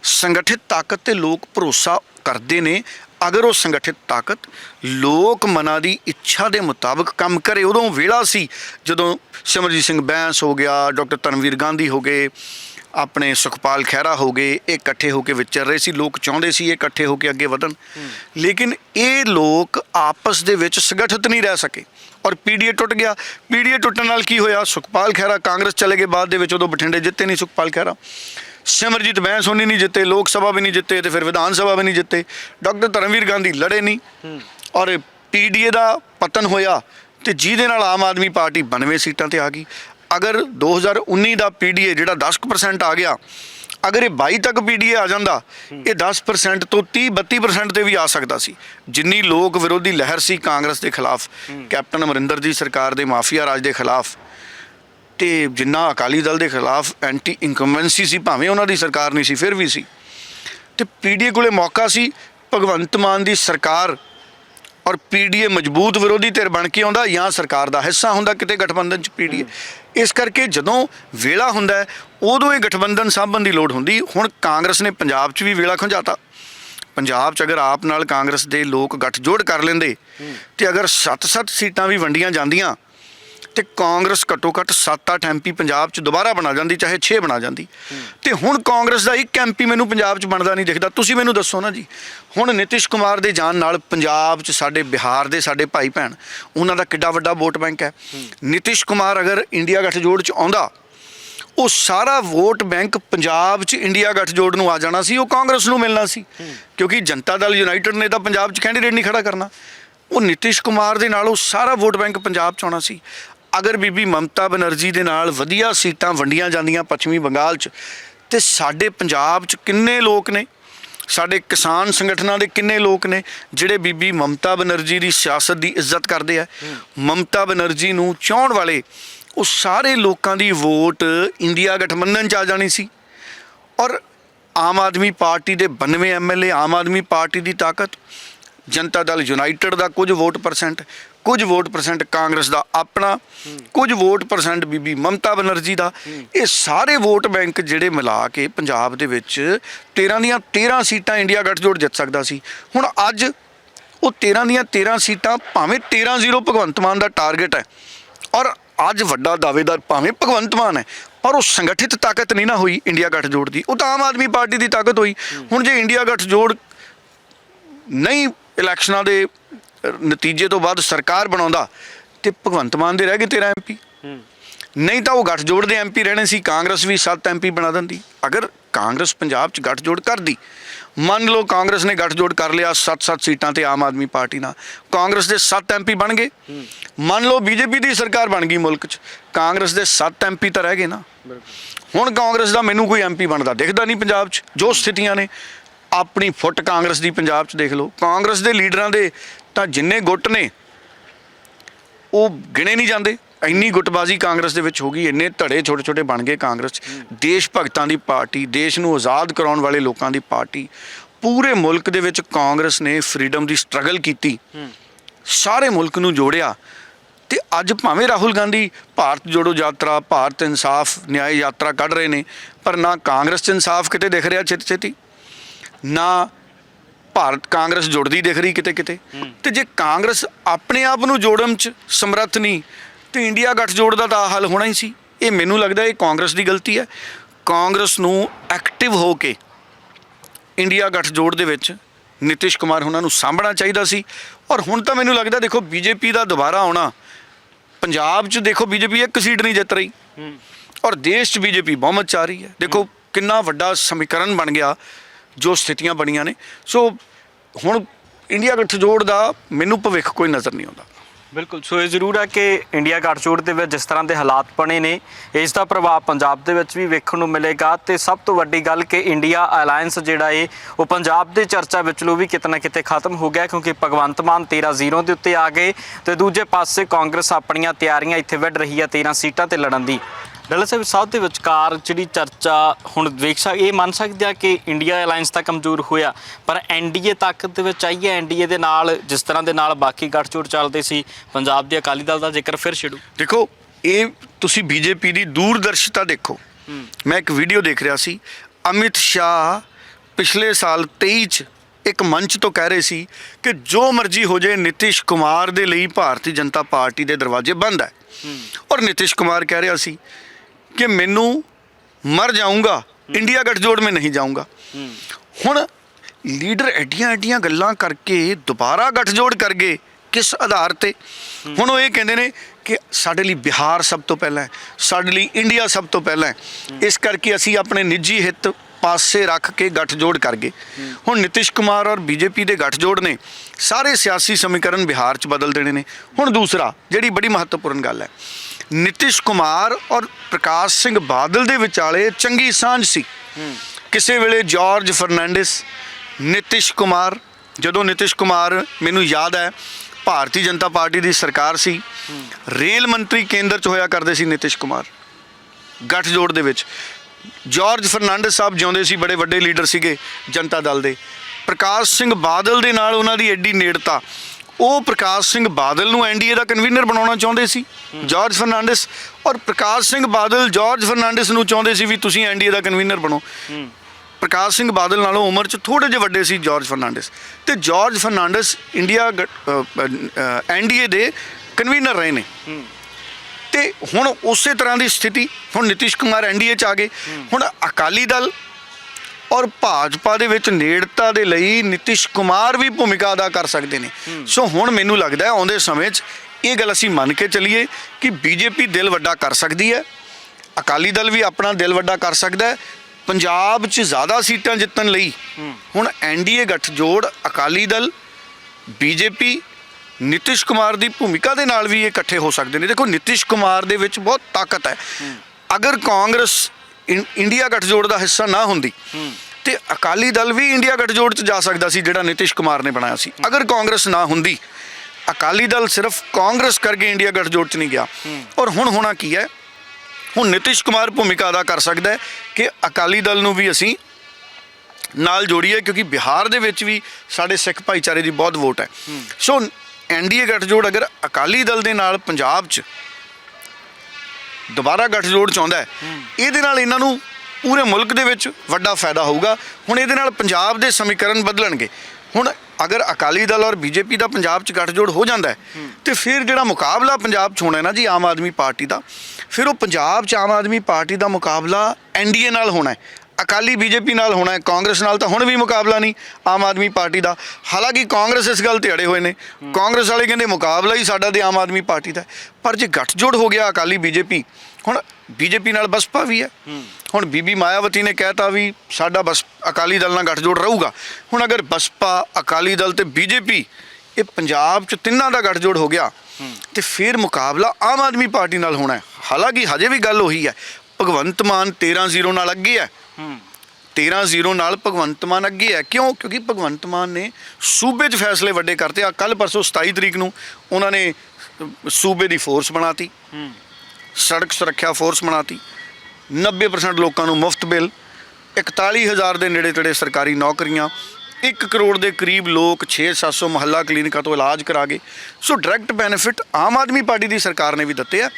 ਸੰਗਠਿਤ ਤਾਕਤ ਤੇ ਲੋਕ ਭਰੋਸਾ ਕਰਦੇ ਨੇ ਅਗਰ ਉਹ ਸੰਗਠਿਤ ਤਾਕਤ ਲੋਕ ਮਨਾਂ ਦੀ ਇੱਛਾ ਦੇ ਮੁਤਾਬਕ ਕੰਮ ਕਰੇ ਉਦੋਂ ਵੇਲਾ ਸੀ ਜਦੋਂ ਸਿਮਰਜੀਤ ਸਿੰਘ ਬੈਂਸ ਹੋ ਗਿਆ ਡਾਕਟਰ ਧਰਮਵੀਰ ਗਾਂਧੀ ਹੋ ਗਏ ਆਪਣੇ ਸੁਖਪਾਲ ਖਹਿਰਾ ਹੋ ਗਏ ਇਹ ਇਕੱਠੇ ਹੋ ਕੇ ਵਿਚਰ ਰਹੇ ਸੀ ਲੋਕ ਚਾਹੁੰਦੇ ਸੀ ਇਹ ਇਕੱਠੇ ਹੋ ਕੇ ਅੱਗੇ ਵਧਣ। ਲੇਕਿਨ ਇਹ ਲੋਕ ਆਪਸ ਦੇ ਵਿੱਚ ਸੰਗਠਿਤ ਨਹੀਂ ਰਹਿ ਸਕੇ ਔਰ ਪੀਡੀਏ ਟੁੱਟ ਗਿਆ। ਪੀਡੀਏ ਟੁੱਟਣ ਨਾਲ ਕੀ ਹੋਇਆ? ਸੁਖਪਾਲ ਖਹਿਰਾ ਕਾਂਗਰਸ ਚਲੇ ਗਏ ਬਾਅਦ ਦੇ ਵਿੱਚ ਉਦੋਂ ਬਠਿੰਡੇ ਜਿੱਤੇ ਨਹੀਂ ਸੁਖਪਾਲ ਖਹਿਰਾ। ਸਿਮਰਜੀਤ ਬੈਂਸ ਹੋਣੀ ਨਹੀਂ ਜਿੱਤੇ, ਲੋਕ ਸਭਾ ਵੀ ਨਹੀਂ ਜਿੱਤੇ ਤੇ ਫਿਰ ਵਿਧਾਨ ਸਭਾ ਵੀ ਨਹੀਂ ਜਿੱਤੇ। ਡਾਕਟਰ ਧਰਮਵੀਰ ਗਾਂਧੀ ਲੜੇ ਨਹੀਂ ਔਰ ਪੀਡੀਏ ਦਾ ਪਤਨ ਹੋਇਆ ਤੇ ਜਿਹਦੇ ਨਾਲ ਆਮ ਆਦਮੀ ਪਾਰਟੀ 92 ਸੀਟਾਂ ਤੇ ਆ ਗਈ। ਅਗਰ 2019 ਦਾ ਪੀਡੀਏ ਜਿਹੜਾ 10% ਆ ਗਿਆ, ਅਗਰ ਇਹ 22 ਤੱਕ ਪੀਡੀਏ ਆ ਜਾਂਦਾ, ਇਹ 10% ਤੋਂ 30 32% ਤੇ ਵੀ ਆ ਸਕਦਾ ਸੀ। ਜਿੰਨੀ ਲੋਕ ਵਿਰੋਧੀ ਲਹਿਰ ਸੀ ਕਾਂਗਰਸ ਦੇ ਖਿਲਾਫ, ਕੈਪਟਨ ਅਮਰਿੰਦਰ ਜੀ ਸਰਕਾਰ ਦੇ ਮਾਫੀਆ ਰਾਜ ਦੇ ਖਿਲਾਫ ਤੇ ਜਿੰਨਾ ਅਕਾਲੀ ਦਲ ਦੇ ਖਿਲਾਫ ਐਂਟੀ ਇਨਕੰਬੈਂਸੀ ਸੀ, ਭਾਵੇਂ ਉਹਨਾਂ ਦੀ ਸਰਕਾਰ ਨਹੀਂ ਸੀ, ਫਿਰ ਵੀ ਸੀ। ਤੇ ਪੀਡੀਏ ਕੋਲੇ ਮੌਕਾ ਸੀ, ਭਗਵੰਤ ਮਾਨ ਦੀ ਸਰਕਾਰ ਔਰ ਪੀਡੀਏ ਮਜ਼ਬੂਤ ਵਿਰੋਧੀ ਧਿਰ ਬਣ ਕੇ ਆਉਂਦਾ ਜਾਂ ਸਰਕਾਰ ਦਾ ਹਿੱਸਾ ਹੁੰਦਾ ਕਿਤੇ ਗਠਬੰਧਨ ਚ ਪੀਡੀਏ ਇਸ ਕਰਕੇ ਜਦੋਂ ਵੇਲਾ ਹੁੰਦਾ ਉਦੋਂ ਇਹ ਗਠਬੰਧਨ ਸਾਂਭਣ ਦੀ ਲੋੜ ਹੁੰਦੀ। ਹੁਣ ਕਾਂਗਰਸ ਨੇ ਪੰਜਾਬ 'ਚ ਵੀ ਵੇਲਾ ਖੰਜਾਤਾ ਪੰਜਾਬ 'ਚ ਅਗਰ ਆਪ ਨਾਲ ਕਾਂਗਰਸ ਦੇ ਲੋਕ ਗੱਠਜੋੜ ਕਰ ਲੈਂਦੇ, ਤੇ ਅਗਰ 7-7 ਸੀਟਾਂ ਵੀ ਵੰਡੀਆਂ ਜਾਂਦੀਆਂ ਤੇ ਕਾਂਗਰਸ ਘੱਟੋ ਘੱਟ 7-8 ਐਮਪੀ ਪੰਜਾਬ 'ਚ ਦੁਬਾਰਾ ਬਣਾ ਜਾਂਦੀ, ਚਾਹੇ 6 ਬਣਾ ਜਾਂਦੀ। ਤੇ ਹੁਣ ਕਾਂਗਰਸ ਦਾ ਇੱਕ ਐਮਪੀ ਮੈਨੂੰ ਪੰਜਾਬ 'ਚ ਬਣਦਾ ਨਹੀਂ ਦਿਖਦਾ। ਤੁਸੀਂ ਮੈਨੂੰ ਦੱਸੋ ਨਾ ਜੀ। ਹੁਣ ਨਿਤਿਸ਼ ਕੁਮਾਰ ਦੇ ਜਾਣ ਨਾਲ ਪੰਜਾਬ 'ਚ ਸਾਡੇ ਬਿਹਾਰ ਦੇ ਸਾਡੇ ਭਾਈ ਭੈਣ, ਉਹਨਾਂ ਦਾ ਕਿੱਡਾ ਵੱਡਾ ਵੋਟ ਬੈਂਕ ਹੈ। ਨਿਤਿਸ਼ ਕੁਮਾਰ ਅਗਰ ਇੰਡੀਆ ਗੱਠਜੋੜ 'ਚ ਆਉਂਦਾ, ਉਹ ਸਾਰਾ ਵੋਟ ਬੈਂਕ ਪੰਜਾਬ 'ਚ ਇੰਡੀਆ ਗੱਠਜੋੜ ਨੂੰ ਆ ਜਾਣਾ ਸੀ, ਉਹ ਕਾਂਗਰਸ ਨੂੰ ਮਿਲਣਾ ਸੀ। ਕਿਉਂਕਿ ਜਨਤਾ ਦਲ ਯੂਨਾਈਟਿਡ ਨੇ ਤਾਂ ਪੰਜਾਬ 'ਚ ਕੈਂਡੀਡੇਟ ਨਹੀਂ ਖੜਾ ਕਰਨਾ। ਉਹ ਨਿਤਿਸ਼ ਕੁਮਾਰ ਦੇ ਨਾਲ ਉਹ ਸਾਰਾ ਵੋਟ ਬੈਂਕ ਪੰਜਾਬ 'ਚ ਆਉਣਾ ਸੀ। ਅਗਰ ਬੀਬੀ ਮਮਤਾ ਬਨਰਜੀ ਦੇ ਨਾਲ ਵਧੀਆ ਸੀਟਾਂ ਵੰਡੀਆਂ ਜਾਂਦੀਆਂ ਪੱਛਮੀ ਬੰਗਾਲ 'ਚ, ਤੇ ਸਾਡੇ ਪੰਜਾਬ 'ਚ ਕਿੰਨੇ ਲੋਕ ਨੇ? ਸਾਡੇ ਕਿਸਾਨ ਸੰਗਠਨਾਂ ਦੇ ਕਿੰਨੇ ਲੋਕ ਨੇ, ਜਿਹੜੇ ਬੀਬੀ ਮਮਤਾ ਬਨਰਜੀ ਦੀ ਸਿਆਸਤ ਦੀ ਇੱਜ਼ਤ ਕਰਦੇ ਆ? ਮਮਤਾ ਬਨਰਜੀ ਨੂੰ ਚਾਹਣ ਵਾਲੇ ਉਹ ਸਾਰੇ ਲੋਕਾਂ ਦੀ ਵੋਟ ਇੰਡੀਆ ਗਠਬੰਧਨ ਚ ਆ ਜਾਣੀ ਸੀ। ਔਰ ਆਮ ਆਦਮੀ ਪਾਰਟੀ ਦੇ 92 ਐਮਐਲਏ ਆਮ ਆਦਮੀ ਪਾਰਟੀ ਦੀ ਤਾਕਤ ਜਨਤਾ ਦਲ ਯੂਨਾਈਟਿਡ ਦਾ ਕੁਝ ਵੋਟ ਪਰਸੈਂਟ ਕੁਝ ਵੋਟ ਪਰਸੈਂਟ ਕਾਂਗਰਸ ਦਾ ਆਪਣਾ, ਕੁਝ ਵੋਟ ਪਰਸੈਂਟ ਬੀਬੀ ਮਮਤਾ ਬਨਰਜੀ ਦਾ। ਇਹ ਸਾਰੇ ਵੋਟ ਬੈਂਕ ਜਿਹੜੇ ਮਿਲਾ ਕੇ ਪੰਜਾਬ ਦੇ ਵਿੱਚ 13 ਦੀਆਂ 13 ਸੀਟਾਂ ਇੰਡੀਆ ਗੱਠਜੋੜ ਜਿੱਤ ਸਕਦਾ ਸੀ। ਹੁਣ ਅੱਜ ਉਹ 13 ਦੀਆਂ 13 ਸੀਟਾਂ ਭਾਵੇਂ 13-0 ਭਗਵੰਤ ਮਾਨ ਦਾ ਟਾਰਗੇਟ ਹੈ ਔਰ ਅੱਜ ਵੱਡਾ ਦਾਅਵੇਦਾਰ ਭਾਵੇਂ ਭਗਵੰਤ ਮਾਨ ਹੈ, ਪਰ ਉਹ ਸੰਗਠਿਤ ਤਾਕਤ ਨਹੀਂ ਨਾ ਹੋਈ ਇੰਡੀਆ ਗੱਠਜੋੜ ਦੀ। ਉਹ ਤਾਂ ਆਮ ਆਦਮੀ ਪਾਰਟੀ ਦੀ ਤਾਕਤ ਹੋਈ। ਹੁਣ ਜੇ ਇੰਡੀਆ ਗੱਠਜੋੜ ਨਹੀਂ ਇਲੈਕਸ਼ਨਾਂ ਦੇ ਨਤੀਜੇ ਤੋਂ ਬਾਅਦ ਸਰਕਾਰ ਬਣਾਉਂਦਾ ਤੇ ਭਗਵੰਤ ਮਾਨ ਦੇ ਰਹਿ ਗਏ 13 ਐਮਪੀ ਨਹੀਂ ਤਾਂ ਉਹ ਗੱਠਜੋੜ ਦੇ ਐਮਪੀ ਰਹਿਣੇ ਸੀ ਕਾਂਗਰਸ ਵੀ 7 ਐਮਪੀ ਬਣਾ ਦਿੰਦੀ। ਅਗਰ ਕਾਂਗਰਸ ਪੰਜਾਬ 'ਚ ਗੱਠਜੋੜ ਕਰਦੀ ਮੰਨ ਲਓ ਕਾਂਗਰਸ ਨੇ ਗੱਠਜੋੜ ਕਰ ਲਿਆ 7-7 ਸੀਟਾਂ ਤੇ ਆਮ ਆਦਮੀ ਪਾਰਟੀ ਨਾਲ ਕਾਂਗਰਸ ਦੇ 7 ਐਮਪੀ ਬਣ ਗਏ। ਮੰਨ ਲਓ ਬੀਜੇਪੀ ਦੀ ਸਰਕਾਰ ਬਣ ਗਈ ਮੁਲਕ 'ਚ ਕਾਂਗਰਸ ਦੇ 7 ਐਮਪੀ ਤਾਂ ਰਹਿ ਗਏ ਨਾ। ਹੁਣ ਕਾਂਗਰਸ ਦਾ ਮੈਨੂੰ ਕੋਈ ਐਮਪੀ ਬਣਦਾ ਦਿਖਦਾ ਨਹੀਂ ਪੰਜਾਬ 'ਚ ਜੋ ਸਥਿਤੀਆਂ ਨੇ। ਆਪਣੀ ਫੁੱਟ ਕਾਂਗਰਸ ਦੀ ਪੰਜਾਬ 'ਚ ਦੇਖ ਲਓ। ਕਾਂਗਰਸ ਦੇ ਲੀਡਰਾਂ ਦੇ ਤਾਂ ਜਿੰਨੇ ਗੁੱਟ ਨੇ, ਉਹ ਗਿਣੇ ਨਹੀਂ ਜਾਂਦੇ। ਇੰਨੀ ਗੁੱਟਬਾਜ਼ੀ ਕਾਂਗਰਸ ਦੇ ਵਿੱਚ ਹੋ ਗਈ, ਇੰਨੇ ਧੜੇ ਛੋਟੇ ਛੋਟੇ ਬਣ ਗਏ ਕਾਂਗਰਸ ਦੇਸ਼ ਭਗਤਾਂ ਦੀ ਪਾਰਟੀ, ਦੇਸ਼ ਨੂੰ ਆਜ਼ਾਦ ਕਰਾਉਣ ਵਾਲੇ ਲੋਕਾਂ ਦੀ ਪਾਰਟੀ। ਪੂਰੇ ਮੁਲਕ ਦੇ ਵਿੱਚ ਕਾਂਗਰਸ ਨੇ ਫਰੀडम ਦੀ ਸਟਰਗਲ ਕੀਤੀ। ਸਾਰੇ ਮੁਲਕ ਨੂੰ ਜੋੜਿਆ। ਤੇ ਅੱਜ ਭਾਵੇਂ ਰਾਹੁਲ ਗਾਂਧੀ ਭਾਰਤ ਜੋੜੋ ਯਾਤਰਾ, ਭਾਰਤ ਇਨਸਾਫ, ਨਿਆਂ ਯਾਤਰਾ ਕੱਢ ਰਹੇ ਨੇ, ਪਰ ਨਾ ਕਾਂਗਰਸ 'ਚ ਇਨਸਾਫ ਕਿਤੇ ਦਿਖ ਰਿਹਾ ਛੇਤੀ ਛੇਤੀ ਨਾ ਭਾਰਤ ਕਾਂਗਰਸ ਜੁੜਦੀ ਦਿਖ ਰਹੀ ਕਿਤੇ ਕਿਤੇ। ਤੇ ਜੇ ਕਾਂਗਰਸ ਆਪਣੇ ਆਪ ਨੂੰ ਜੋੜਨ 'ਚ ਸਮਰੱਥ ਨਹੀਂ ਤੇ ਇੰਡੀਆ ਗੱਠਜੋੜ ਦਾ ਤਾਂ ਹੱਲ ਹੋਣਾ ਹੀ ਸੀ। ਇਹ ਮੈਨੂੰ ਲੱਗਦਾ ਇਹ ਕਾਂਗਰਸ ਦੀ ਗਲਤੀ ਹੈ। ਕਾਂਗਰਸ ਨੂੰ ਐਕਟਿਵ ਹੋ ਕੇ ਇੰਡੀਆ ਗੱਠਜੋੜ ਦੇ ਵਿੱਚ ਨਿਤਿਸ਼ ਕੁਮਾਰ ਉਹਨਾਂ ਨੂੰ ਸਾਂਭਣਾ ਚਾਹੀਦਾ ਸੀ। ਔਰ ਹੁਣ ਤਾਂ ਮੈਨੂੰ ਲੱਗਦਾ ਦੇਖੋ ਬੀਜੇਪੀ ਦਾ ਦੁਬਾਰਾ ਆਉਣਾ ਪੰਜਾਬ 'ਚ ਦੇਖੋ ਬੀਜੇਪੀ ਇੱਕ ਸੀਟ ਨਹੀਂ ਜਿੱਤ ਰਹੀ। ਔਰ ਦੇਸ਼ 'ਚ ਬੀਜੇਪੀ ਬਹੁਮਤ ਚ ਰਹੀ ਹੈ। ਦੇਖੋ ਕਿੰਨਾ ਵੱਡਾ ਸਮੀਕਰਨ ਬਣ ਗਿਆ। ਜੋ ਸਥਿਤੀਆਂ ਬਣੀਆਂ ਨੇ। ਸੋ ਹੁਣ ਇੰਡੀਆ ਗੱਠਜੋੜ ਦਾ ਮੈਨੂੰ ਭਵਿੱਖ ਕੋਈ ਨਜ਼ਰ ਨਹੀਂ ਆਉਂਦਾ। ਬਿਲਕੁਲ। ਸੋ ਇਹ ਜ਼ਰੂਰ ਹੈ ਕਿ ਇੰਡੀਆ ਗੱਠਜੋੜ ਦੇ ਵਿੱਚ ਜਿਸ ਤਰ੍ਹਾਂ ਦੇ ਹਾਲਾਤ ਬਣੇ ਨੇ, ਇਸ ਦਾ ਪ੍ਰਭਾਵ ਪੰਜਾਬ ਦੇ ਵਿੱਚ ਵੀ ਵੇਖਣ ਨੂੰ ਮਿਲੇਗਾ ਤੇ ਸਭ ਤੋਂ ਵੱਡੀ ਗੱਲ ਕਿ ਇੰਡੀਆ ਅਲਾਈਅੰਸ ਜਿਹੜਾ ਏ, ਉਹ ਪੰਜਾਬ ਦੇ ਚਰਚਾ ਵਿੱਚੋਂ ਵੀ ਕਿਤੇ ਨਾ ਕਿਤੇ ਖਤਮ ਹੋ ਗਿਆ ਕਿਉਂਕਿ ਭਗਵੰਤ ਮਾਨ 13-0 ਦੇ ਉੱਤੇ ਆ ਗਏ ਤੇ ਦੂਜੇ ਪਾਸੇ ਕਾਂਗਰਸ ਆਪਣੀਆਂ ਤਿਆਰੀਆਂ ਇੱਥੇ ਵੱਢ ਰਹੀ ਹੈ 13 ਸੀਟਾਂ ਤੇ ਲੜਨ ਦੀ। ਡੱਲਾ ਸਾਹਿਬ ਸਾਹਿਬ ਦੇ ਵਿਚਕਾਰ ਜਿਹੜੀ ਚਰਚਾ ਹੁਣ ਵੇਖ ਸਕ ਇਹ ਮੰਨ ਸਕਦੇ ਆ ਕਿ ਇੰਡੀਆ ਅਲਾਈਅੰਸ ਤਾਂ ਕਮਜ਼ੋਰ ਹੋਇਆ ਪਰ ਐਨਡੀਏ ਤਾਕਤ ਦੇ ਵਿੱਚ ਆਈ ਹੈ? ਐਨਡੀਏ ਦੇ ਨਾਲ ਜਿਸ ਤਰ੍ਹਾਂ ਦੇ ਨਾਲ ਬਾਕੀ ਗੱਠਜੋੜ ਚੱਲਦੇ ਸੀ ਪੰਜਾਬ ਦੇ ਅਕਾਲੀ ਦਲ ਦਾ ਜ਼ਿਕਰ ਫਿਰ ਛਿੜੂ। ਦੇਖੋ ਇਹ ਤੁਸੀਂ ਬੀਜੇਪੀ ਦੀ ਦੂਰਦਰਸ਼ਿਤਾ ਦੇਖੋ। ਮੈਂ ਇੱਕ ਵੀਡੀਓ ਦੇਖ ਰਿਹਾ ਸੀ। ਅਮਿਤ ਸ਼ਾਹ ਪਿਛਲੇ ਸਾਲ 23 ਚ ਇੱਕ ਮੰਚ ਤੋਂ ਕਹਿ ਰਹੇ ਸੀ ਕਿ ਜੋ ਮਰਜ਼ੀ ਹੋ ਜਾਏ ਨਿਤਿਸ਼ ਕੁਮਾਰ ਦੇ ਲਈ ਭਾਰਤੀ ਜਨਤਾ ਪਾਰਟੀ ਦੇ ਦਰਵਾਜ਼ੇ ਬੰਦ ਹੈ। ਔਰ ਨਿਤਿਸ਼ ਕੁਮਾਰ ਕਹਿ ਰਿਹਾ ਸੀ ਕਿ ਮੈਨੂੰ ਮਰ ਜਾਊਂਗਾ ਇੰਡੀਆ ਗੱਠਜੋੜ ਮੈਂ ਨਹੀਂ ਜਾਊਂਗਾ। ਹੁਣ ਲੀਡਰ ਐਡੀਆਂ ਐਡੀਆਂ ਗੱਲਾਂ ਕਰਕੇ ਦੁਬਾਰਾ ਗੱਠਜੋੜ ਕਰ ਗਏ ਕਿਸ ਆਧਾਰ ਤੇ? ਹੁਣ ਉਹ ਇਹ ਕਹਿੰਦੇ ਨੇ ਕਿ ਸਾਡੇ ਲਈ ਬਿਹਾਰ ਸਭ ਤੋਂ ਪਹਿਲਾਂ ਹੈ ਸਾਡੇ ਲਈ ਇੰਡੀਆ ਸਭ ਤੋਂ ਪਹਿਲਾਂ ਹੈ। ਇਸ ਕਰਕੇ ਅਸੀਂ ਆਪਣੇ ਨਿੱਜੀ ਹਿੱਤ ਪਾਸੇ ਰੱਖ ਕੇ ਗੱਠਜੋੜ ਕਰ ਗਏ। ਹੁਣ ਨਿਤਿਸ਼ ਕੁਮਾਰ ਔਰ ਬੀਜੇਪੀ ਦੇ ਗੱਠਜੋੜ ਨੇ ਸਾਰੇ ਸਿਆਸੀ ਸਮੀਕਰਨ ਬਿਹਾਰ 'ਚ ਬਦਲ ਦੇਣੇ ਨੇ। ਹੁਣ ਦੂਸਰਾ ਜਿਹੜੀ ਬੜੀ ਮਹੱਤਵਪੂਰਨ ਗੱਲ ਹੈ ਨਿਤਿਸ਼ ਕੁਮਾਰ ਔਰ ਪ੍ਰਕਾਸ਼ ਸਿੰਘ ਬਾਦਲ ਦੇ ਵਿਚਾਲੇ ਚੰਗੀ ਸਾਂਝ ਸੀ। ਕਿਸੇ ਵੇਲੇ ਜਾਰਜ ਫਰਨੈਂਡਿਸ ਨਿਤਿਸ਼ ਕੁਮਾਰ ਜਦੋਂ ਨਿਤਿਸ਼ ਕੁਮਾਰ ਮੈਨੂੰ ਯਾਦ ਹੈ ਭਾਰਤੀ ਜਨਤਾ ਪਾਰਟੀ ਦੀ ਸਰਕਾਰ ਸੀ ਰੇਲ ਮੰਤਰੀ ਕੇਂਦਰ 'ਚ ਹੋਇਆ ਕਰਦੇ ਸੀ ਨਿਤਿਸ਼ ਕੁਮਾਰ। ਗੱਠਜੋੜ ਦੇ ਵਿੱਚ। ਜਾਰਜ ਫਰਨਾਂਡਸ ਸਾਹਿਬ ਜਿਉਂਦੇ ਸੀ ਬੜੇ ਵੱਡੇ ਲੀਡਰ ਸੀਗੇ ਜਨਤਾ ਦਲ ਦੇ। ਪ੍ਰਕਾਸ਼ ਸਿੰਘ ਬਾਦਲ ਦੇ ਨਾਲ ਉਹਨਾਂ ਦੀ ਐਡੀ ਨੇੜਤਾ ਉਹ ਪ੍ਰਕਾਸ਼ ਸਿੰਘ ਬਾਦਲ ਨੂੰ ਐਨਡੀਏ ਦਾ ਕਨਵੀਨਰ ਬਣਾਉਣਾ ਚਾਹੁੰਦੇ ਸੀ ਜਾਰਜ ਫਰਨਾਂਡਿਸ ਔਰ ਪ੍ਰਕਾਸ਼ ਸਿੰਘ ਬਾਦਲ ਜਾਰਜ ਫਰਨਾਂਡਿਸ ਨੂੰ ਚਾਹੁੰਦੇ ਸੀ ਵੀ ਤੁਸੀਂ ਐਨਡੀਏ ਦਾ ਕਨਵੀਨਰ ਬਣੋ। ਪ੍ਰਕਾਸ਼ ਸਿੰਘ ਬਾਦਲ ਨਾਲੋਂ ਉਮਰ 'ਚ ਥੋੜੇ ਜਿਹੇ ਵੱਡੇ ਸੀ ਜਾਰਜ ਫਰਨਾਂਡਿਸ ਤੇ ਜਾਰਜ ਫਰਨਾਂਡਿਸ ਇੰਡੀਆ ਐਨਡੀਏ ਦੇ ਕਨਵੀਨਰ ਰਹੇ ਨੇ। ਤੇ ਹੁਣ ਉਸੇ ਤਰ੍ਹਾਂ ਦੀ ਸਥਿਤੀ, ਹੁਣ ਨਿਤਿਸ਼ ਕੁਮਾਰ ਐਨਡੀਏ ਚ ਆ ਗਏ। ਹੁਣ ਅਕਾਲੀ ਦਲ ਔਰ ਭਾਜਪਾ ਦੇ ਵਿੱਚ ਨੇੜਤਾ ਦੇ ਲਈ ਨਿਤਿਸ਼ ਕੁਮਾਰ ਵੀ ਭੂਮਿਕਾ ਅਦਾ ਕਰ ਸਕਦੇ ਨੇ। ਸੋ ਹੁਣ ਮੈਨੂੰ ਲੱਗਦਾ ਹੈ ਆਉਂਦੇ ਸਮੇਂ 'ਚ ਇਹ ਗੱਲ ਅਸੀਂ ਮੰਨ ਕੇ ਚੱਲੀਏ ਕਿ ਬੀਜੇਪੀ ਦਿਲ ਵੱਡਾ ਕਰ ਸਕਦੀ ਹੈ। ਅਕਾਲੀ ਦਲ ਵੀ ਆਪਣਾ ਦਿਲ ਵੱਡਾ ਕਰ ਸਕਦਾ ਹੈ। ਪੰਜਾਬ 'ਚ ਜ਼ਿਆਦਾ ਸੀਟਾਂ ਜਿੱਤਣ ਲਈ ਹੁਣ ਐਨਡੀਏ ਗੱਠਜੋੜ ਅਕਾਲੀ ਦਲ ਬੀਜੇਪੀ ਨਿਤਿਸ਼ ਕੁਮਾਰ ਦੀ ਭੂਮਿਕਾ ਦੇ ਨਾਲ ਵੀ ਇਹ ਇਕੱਠੇ ਹੋ ਸਕਦੇ ਨੇ। ਦੇਖੋ ਨਿਤਿਸ਼ ਕੁਮਾਰ ਦੇ ਵਿੱਚ ਬਹੁਤ ਤਾਕਤ ਹੈ। ਅਗਰ ਕਾਂਗਰਸ ਇੰ- ਇੰਡੀਆ ਗੱਠਜੋੜ ਦਾ ਹਿੱਸਾ ਨਾ ਹੁੰਦੀ। ਤੇ ਅਕਾਲੀ ਦਲ ਵੀ ਇੰਡੀਆ ਗੱਠਜੋੜ 'ਚ ਜਾ ਸਕਦਾ ਸੀ ਜਿਹੜਾ ਨਿਤਿਸ਼ ਕੁਮਾਰ ਨੇ ਬਣਾਇਆ ਸੀ। ਅਗਰ ਕਾਂਗਰਸ ਨਾ ਹੁੰਦੀ ਅਕਾਲੀ ਦਲ ਸਿਰਫ ਕਾਂਗਰਸ ਕਰਕੇ ਇੰਡੀਆ ਗੱਠਜੋੜ 'ਚ ਨਹੀਂ ਗਿਆ। ਔਰ ਹੁਣ ਹੋਣਾ ਕੀ ਹੈ? ਹੁਣ ਨਿਤਿਸ਼ ਕੁਮਾਰ ਭੂਮਿਕਾ ਅਦਾ ਕਰ ਸਕਦਾ ਹੈ ਕਿ ਅਕਾਲੀ ਦਲ ਨੂੰ ਵੀ ਅਸੀਂ ਨਾਲ ਜੋੜੀਏ ਕਿਉਂਕਿ ਬਿਹਾਰ ਦੇ ਵਿੱਚ ਵੀ ਸਾਡੇ ਸਿੱਖ ਭਾਈਚਾਰੇ ਦੀ ਬਹੁਤ ਵੋਟ ਹੈ। ਸੋ ਐਨਡੀਏ ਗੱਠਜੋੜ ਅਗਰ ਅਕਾਲੀ ਦਲ ਦੇ ਨਾਲ ਪੰਜਾਬ 'ਚ ਦੁਬਾਰਾ ਗੱਠਜੋੜ ਚਾਹੁੰਦਾ ਹੈ। ਇਹਦੇ ਨਾਲ ਇਹਨਾਂ ਨੂੰ ਪੂਰੇ ਮੁਲਕ ਦੇ ਵਿੱਚ ਵੱਡਾ ਫਾਇਦਾ ਹੋਊਗਾ। ਹੁਣ ਇਹਦੇ ਨਾਲ ਪੰਜਾਬ ਦੇ ਸਮੀਕਰਨ ਬਦਲਣਗੇ। ਹੁਣ ਅਗਰ ਅਕਾਲੀ ਦਲ ਔਰ ਬੀਜੇਪੀ ਦਾ ਪੰਜਾਬ 'ਚ ਗੱਠਜੋੜ ਹੋ ਜਾਂਦਾ ਹੈ ਤੇ ਫਿਰ ਜਿਹੜਾ ਮੁਕਾਬਲਾ ਪੰਜਾਬ 'ਚ ਹੋਣਾ ਹੈ ਨਾ ਜੀ ਆਮ ਆਦਮੀ ਪਾਰਟੀ ਦਾ ਫਿਰ ਉਹ ਪੰਜਾਬ 'ਚ ਆਮ ਆਦਮੀ ਪਾਰਟੀ ਦਾ ਮੁਕਾਬਲਾ ਐਨਡੀਏ ਨਾਲ ਹੋਣਾ ਹੈ। ਅਕਾਲੀ ਬੀਜੇਪੀ ਨਾਲ ਹੋਣਾ ਹੈ ਕਾਂਗਰਸ ਨਾਲ ਤਾਂ ਹੁਣ ਵੀ ਮੁਕਾਬਲਾ ਨਹੀਂ ਆਮ ਆਦਮੀ ਪਾਰਟੀ ਦਾ। ਹਾਲਾਂਕਿ ਕਾਂਗਰਸ ਇਸ ਗੱਲ ਤੇ ਅੜੇ ਹੋਏ ਨੇ। ਕਾਂਗਰਸ ਵਾਲੇ ਕਹਿੰਦੇ ਮੁਕਾਬਲਾ ਹੀ ਸਾਡਾ ਤੇ ਆਮ ਆਦਮੀ ਪਾਰਟੀ ਦਾ। ਪਰ ਜੇ ਗੱਠਜੋੜ ਹੋ ਗਿਆ ਅਕਾਲੀ ਬੀਜੇਪੀ ਹੁਣ ਬੀਜੇਪੀ ਨਾਲ ਬਸਪਾ ਵੀ ਹੈ। ਹੁਣ ਬੀਬੀ ਮਾਇਆਵਤੀ ਨੇ ਕਹਿਤਾ ਵੀ ਸਾਡਾ ਬਸ ਅਕਾਲੀ ਦਲ ਨਾਲ ਗੱਠਜੋੜ ਰਹੂਗਾ। ਹੁਣ ਅਗਰ ਬਸਪਾ ਅਕਾਲੀ ਦਲ ਤੇ ਬੀਜੇਪੀ ਇਹ ਪੰਜਾਬ 'ਚ ਤਿੰਨਾਂ ਦਾ ਗੱਠਜੋੜ ਹੋ ਗਿਆ ਤੇ ਫਿਰ ਮੁਕਾਬਲਾ ਆਮ ਆਦਮੀ ਪਾਰਟੀ ਨਾਲ ਹੋਣਾ ਹੈ। ਹਾਲਾਂਕਿ ਹਜੇ ਵੀ ਗੱਲ ਉਹੀ ਹੈ। ਭਗਵੰਤ ਮਾਨ 13-0 ਨਾਲ ਅੱਗੇ ਹੈ। 13-0 ਨਾਲ ਭਗਵੰਤ ਮਾਨ ਅੱਗੇ ਹੈ। ਕਿਉਂ? ਕਿਉਂਕਿ ਭਗਵੰਤ ਮਾਨ ਨੇ ਸੂਬੇ 'ਚ ਫੈਸਲੇ ਵੱਡੇ ਕਰਤੇ। ਆ ਕੱਲ ਪਰਸੋਂ 27 ਤਰੀਕ ਨੂੰ ਉਹਨਾਂ ਨੇ ਸੂਬੇ ਦੀ ਫੋਰਸ ਬਣਾਤੀ। ਸੜਕ ਸੁਰੱਖਿਆ ਫੋਰਸ ਬਣਾਤੀ। 90% ਲੋਕਾਂ ਨੂੰ ਮੁਫਤ ਬਿੱਲ। 41000 ਦੇ ਨੇੜੇ ਤੇੜੇ ਸਰਕਾਰੀ ਨੌਕਰੀਆਂ। 1 ਕਰੋੜ ਦੇ ਕਰੀਬ ਲੋਕ 6-700 ਮਹੱਲਾ ਕਲੀਨਿਕਾਂ ਤੋਂ ਇਲਾਜ ਕਰਾ ਗਏ। So direct benefit Aam Aadmi party ਦੀ ਸਰਕਾਰ ਨੇ ਵੀ ਦਿੱਤੇ ਆ।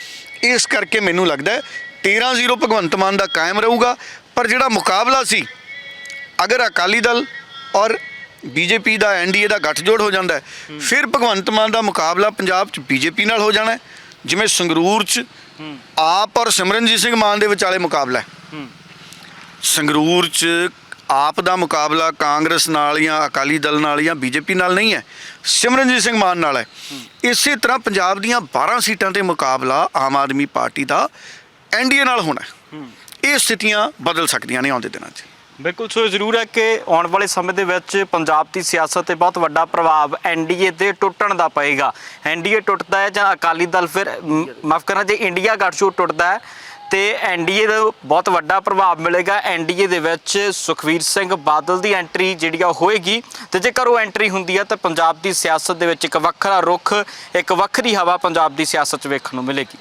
ਇਸ ਕਰਕੇ ਮੈਨੂੰ ਲੱਗਦਾ ਹੈ 13-0 ਭਗਵੰਤ ਮਾਨ ਦਾ ਕਾਇਮ ਰਹੂਗਾ। ਪਰ ਜਿਹੜਾ ਮੁਕਾਬਲਾ ਸੀ, ਅਗਰ ਅਕਾਲੀ ਦਲ ਔਰ ਬੀਜੇਪੀ ਦਾ, ਐਨਡੀਏ ਦਾ ਗੱਠਜੋੜ ਹੋ ਜਾਂਦਾ ਫਿਰ ਭਗਵੰਤ ਮਾਨ ਦਾ ਮੁਕਾਬਲਾ ਪੰਜਾਬ 'ਚ ਬੀਜੇਪੀ ਨਾਲ ਹੋ ਜਾਣਾ ਜਿਵੇਂ ਸੰਗਰੂਰ 'ਚ ਆਪ ਔਰ ਸਿਮਰਨਜੀਤ ਸਿੰਘ ਮਾਨ ਦੇ ਵਿਚਾਲੇ ਮੁਕਾਬਲਾ ਹੈ। ਸੰਗਰੂਰ 'ਚ ਆਪ ਦਾ ਮੁਕਾਬਲਾ ਕਾਂਗਰਸ ਨਾਲ ਜਾਂ ਅਕਾਲੀ ਦਲ ਨਾਲ ਜਾਂ ਬੀਜੇਪੀ ਨਾਲ ਨਹੀਂ ਹੈ, ਸਿਮਰਨਜੀਤ ਸਿੰਘ ਮਾਨ ਨਾਲ ਹੈ। ਇਸੇ ਤਰ੍ਹਾਂ ਪੰਜਾਬ ਦੀਆਂ 12 ਸੀਟਾਂ ਤੇ ਮੁਕਾਬਲਾ ਆਮ ਆਦਮੀ ਪਾਰਟੀ ਦਾ ਐਨਡੀਏ ਨਾਲ ਹੋਣਾ ਇਹ ਸਥਿਤੀਆਂ ਬਦਲ ਸਕਦੀਆਂ ਨੇ ਆਉਂਦੇ ਦਿਨਾਂ 'ਚ। ਬਿਲਕੁਲ, ਸੋ ਇਹ ਜ਼ਰੂਰ ਹੈ ਕਿ ਆਉਣ ਵਾਲੇ ਸਮੇਂ ਦੇ ਵਿੱਚ ਪੰਜਾਬ ਦੀ ਸਿਆਸਤ ਤੇ ਬਹੁਤ ਵੱਡਾ ਪ੍ਰਭਾਵ ਐਨਡੀਏ ਦੇ ਟੁੱਟਣ ਦਾ ਪਏਗਾ। ਐਨਡੀਏ ਟੁੱਟਦਾ ਹੈ ਜਾਂ ਅਕਾਲੀ ਦਲ ਫਿਰ ਮਾਫ ਕਰਨਾ, ਜੇ ਇੰਡੀਆ ਗੱਠਜੋੜ ਟੁੱਟਦਾ ਹੈ, ਤੇ ਐਨਡੀਏ ਦਾ ਬਹੁਤ ਵੱਡਾ ਪ੍ਰਭਾਵ ਮਿਲੇਗਾ। ਐਨਡੀਏ ਦੇ ਵਿੱਚ ਸੁਖਵੀਰ ਸਿੰਘ ਬਾਦਲ ਦੀ ਐਂਟਰੀ ਜਿਹੜੀ ਆ ਉਹ ਹੋਏਗੀ। ਤੇ ਜੇਕਰ ਉਹ ਐਂਟਰੀ ਹੁੰਦੀ ਆ, ਤਾਂ ਪੰਜਾਬ ਦੀ ਸਿਆਸਤ ਦੇ ਵਿੱਚ ਇੱਕ ਵੱਖਰਾ ਰੁਖ, ਇੱਕ ਵੱਖਰੀ ਹਵਾ ਪੰਜਾਬ ਦੀ ਸਿਆਸਤ 'ਚ ਵੇਖਣ ਨੂੰ ਮਿਲੇਗੀ।